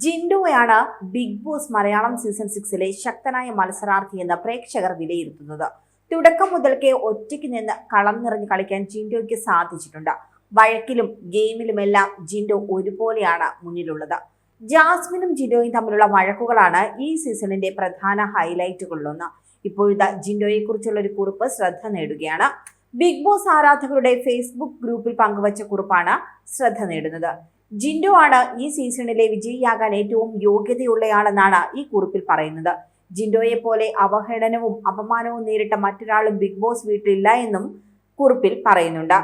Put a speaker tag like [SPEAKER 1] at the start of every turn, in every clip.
[SPEAKER 1] ജിൻഡോയാണ് big Boss Malayalam season സിക്സിലെ ശക്തനായ മത്സരാർത്ഥിയെന്ന് പ്രേക്ഷകർ വിലയിരുത്തുന്നത്. തുടക്കം മുതൽക്കേ ഒറ്റയ്ക്ക് നിന്ന് കളം നിറഞ്ഞ് കളിക്കാൻ ജിൻഡോയ്ക്ക് സാധിച്ചിട്ടുണ്ട്. വഴക്കിലും ഗെയിമിലുമെല്ലാം ജിൻഡോ ഒരുപോലെയാണ് മുന്നിലുള്ളത്. ജാസ്മിനും ജിൻഡോയും തമ്മിലുള്ള വഴക്കുകളാണ് ഈ സീസണിന്റെ പ്രധാന ഹൈലൈറ്റുകളിലൊന്ന്. ഇപ്പോഴത്തെ ജിൻഡോയെക്കുറിച്ചുള്ള ഒരു കുറിപ്പ് ശ്രദ്ധ നേടുകയാണ്. ബിഗ് ബോസ് ആരാധകരുടെ ഫേസ്ബുക്ക് ഗ്രൂപ്പിൽ പങ്കുവച്ച കുറിപ്പാണ് ശ്രദ്ധ നേടുന്നത്. ജിൻഡോ ആണ് ഈ സീസണിലെ വിജയിയാകാൻ ഏറ്റവും യോഗ്യതയുള്ളയാളെന്നാണ് ഈ കുറിപ്പിൽ പറയുന്നത്. ജിൻഡോയെ പോലെ അവഹേളനവും അപമാനവും നേരിട്ട മറ്റൊരാളും ബിഗ് ബോസ് വീട്ടിലില്ല എന്നും കുറിപ്പിൽ പറയുന്നുണ്ട്.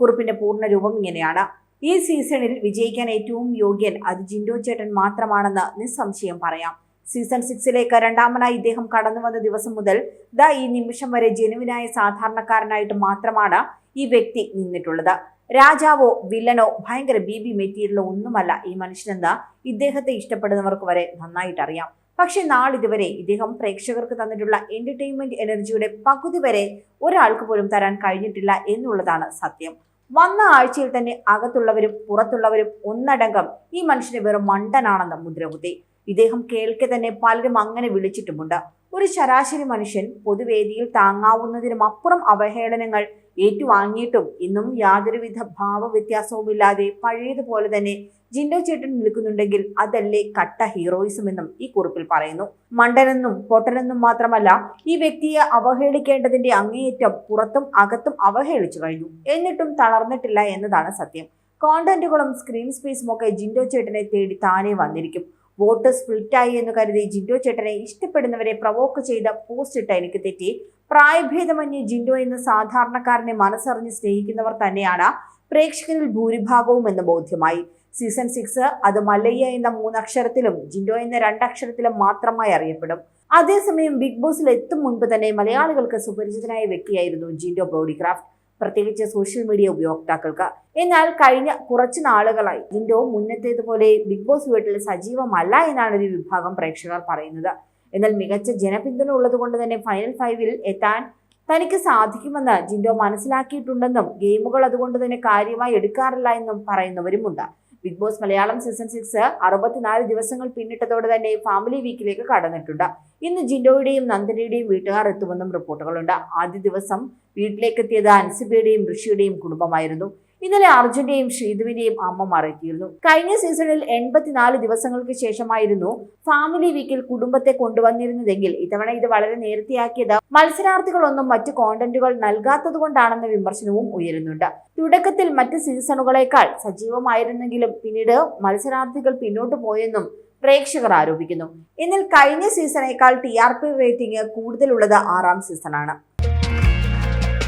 [SPEAKER 1] കുറിപ്പിന്റെ പൂർണ രൂപം ഇങ്ങനെയാണ്. ഈ സീസണിൽ വിജയിക്കാൻ ഏറ്റവും യോഗ്യൻ അത് ജിൻഡോ ചേട്ടൻ മാത്രമാണെന്ന് നിസ്സംശയം പറയാം. സീസൺ സിക്സിലേക്ക് രണ്ടാമനായി ഇദ്ദേഹം കടന്നു വന്ന ദിവസം മുതൽ ദാ ഈ നിമിഷം വരെ ജനുവിനായ സാധാരണക്കാരനായിട്ട് മാത്രമാണ് ഈ വ്യക്തി നിന്നിട്ടുള്ളത്. രാജാവോ വില്ലനോ ഭയങ്കര ബി ബി മെറ്റീരിയലോ ഒന്നുമല്ല ഈ മനുഷ്യനെന്ന് ഇദ്ദേഹത്തെ ഇഷ്ടപ്പെടുന്നവർക്ക് വരെ നന്നായിട്ട് അറിയാം പക്ഷെ നാളിതുവരെ ഇദ്ദേഹം പ്രേക്ഷകർക്ക് തന്നിട്ടുള്ള എന്റർടൈൻമെന്റ് എനർജിയുടെ പകുതി വരെ ഒരാൾക്ക് പോലും തരാൻ കഴിഞ്ഞിട്ടില്ല എന്നുള്ളതാണ് സത്യം. വന്ന ആഴ്ചയിൽ തന്നെ അകത്തുള്ളവരും പുറത്തുള്ളവരും ഒന്നടങ്കം ഈ മനുഷ്യനെ വെറും മണ്ടനാണെന്ന് മുദ്രകുത്തി. ഇദ്ദേഹം കേൾക്കെ തന്നെ പലരും അങ്ങനെ വിളിച്ചിട്ടുമുണ്ട്. ഒരു ശരാശരി മനുഷ്യൻ പൊതുവേദിയിൽ താങ്ങാവുന്നതിനും അപ്പുറം അവഹേളനങ്ങൾ ഏറ്റുവാങ്ങിയിട്ടും ഇന്നും യാതൊരുവിധ ഭാവവ്യത്യാസവുമില്ലാതെ പഴയതുപോലെ തന്നെ ജിൻഡോ ചേട്ടൻ നിൽക്കുന്നുണ്ടെങ്കിൽ അതല്ലേ കട്ട ഹീറോയിസം എന്നും ഈ കുറിപ്പിൽ പറയുന്നു. മണ്ടനെന്നും പൊട്ടനെന്നും മാത്രമല്ല ഈ വ്യക്തിയെ അവഹേളിക്കേണ്ടതിന്റെ അങ്ങേയറ്റം പുറത്തും അകത്തും അവഹേളിച്ചു കഴിഞ്ഞു. എന്നിട്ടും തളർന്നിട്ടില്ല എന്നതാണ് സത്യം. കോണ്ടന്റുകളും സ്ക്രീൻ സ്പേസും ഒക്കെ ജിൻഡോ ചേട്ടനെ തേടി താനേ വന്നിരിക്കും. വോട്ട് സ്പ്ലിറ്റായി എന്ന് കരുതി ജിൻഡോ ചേട്ടനെ ഇഷ്ടപ്പെടുന്നവരെ പ്രവോക്ക് ചെയ്ത പോസ്റ്റ് ഇട്ട എനിക്ക് തെറ്റി. പ്രായഭേദമന്യേ ജിൻഡോ എന്ന സാധാരണക്കാരനെ മനസ്സറിഞ്ഞ് സ്നേഹിക്കുന്നവർ തന്നെയാണ് പ്രേക്ഷകരിൽ ഭൂരിഭാഗവും എന്ന് ബോധ്യമായി. സീസൺ സിക്സ് അത് മല്ലയ്യ എന്ന മൂന്നക്ഷരത്തിലും ജിൻഡോ എന്ന രണ്ടക്ഷരത്തിലും മാത്രമായി അറിയപ്പെടും. അതേസമയം ബിഗ് ബോസിൽ എത്തും മുൻപ് തന്നെ മലയാളികൾക്ക് സുപരിചിതനായ വ്യക്തിയായിരുന്നു ജിൻഡോ ബോഡിക്രാഫ്റ്റ് പ്രത്യേകിച്ച് സോഷ്യൽ മീഡിയ ഉപയോക്താക്കൾക്ക്. എന്നാൽ കഴിഞ്ഞ കുറച്ച് നാളുകളായി ജിൻഡോ മുന്നത്തേതുപോലെ ബിഗ് ബോസ് വീട്ടിൽ സജീവമല്ല എന്നാണ് ഒരു വിഭാഗം പ്രേക്ഷകർ പറയുന്നത്. എന്നാൽ മികച്ച ജനപിന്തുണ ഉള്ളതുകൊണ്ട് തന്നെ ഫൈനൽ ഫൈവിൽ എത്താൻ തനിക്ക് സാധിക്കുമെന്ന് ജിൻഡോ മനസ്സിലാക്കിയിട്ടുണ്ടെന്നും ഗെയിമുകൾ അതുകൊണ്ട് തന്നെ കാര്യമായി എടുക്കാറില്ല എന്നും പറയുന്നവരുമുണ്ട്. Big Boss Malayalam season six അറുപത്തിനാല് ദിവസങ്ങൾ പിന്നിട്ടതോടെ തന്നെ ഫാമിലി വീക്കിലേക്ക് കടന്നിട്ടുണ്ട്. ഇന്ന് ജിൻഡോയുടെയും നന്ദനയുടെയും വീട്ടുകാർ എത്തുമെന്നും റിപ്പോർട്ടുകളുണ്ട്. ആദ്യ ദിവസം വീട്ടിലേക്ക് എത്തിയത് അൻസിബയുടെയും ഋഷിയുടെയും കുടുംബമായിരുന്നു. ഇന്നലെ അർജുന്റെയും ശ്രീധുവിന്റെയും അമ്മ എത്തിയിരുന്നു കഴിഞ്ഞ സീസണിൽ എൺപത്തിനാല് ദിവസങ്ങൾക്ക് ശേഷമായിരുന്നു ഫാമിലി വീക്കിൽ കുടുംബത്തെ കൊണ്ടുവന്നിരുന്നതെങ്കിൽ ഇത്തവണ ഇത് വളരെ നേരത്തെയാക്കിയത്. മത്സരാർത്ഥികളൊന്നും മറ്റു കോണ്ടന്റുകൾ നൽകാത്തത് കൊണ്ടാണെന്ന വിമർശനവും ഉയരുന്നുണ്ട്. തുടക്കത്തിൽ മറ്റ് സീസണുകളേക്കാൾ സജീവമായിരുന്നെങ്കിലും പിന്നീട് മത്സരാർത്ഥികൾ പിന്നോട്ട് പോയെന്നും പ്രേക്ഷകർ ആരോപിക്കുന്നു. എന്നാൽ കഴിഞ്ഞ സീസണേക്കാൾ ടി ആർ പി റേറ്റിംഗ് കൂടുതലുള്ളത് ആറാം സീസണാണ്.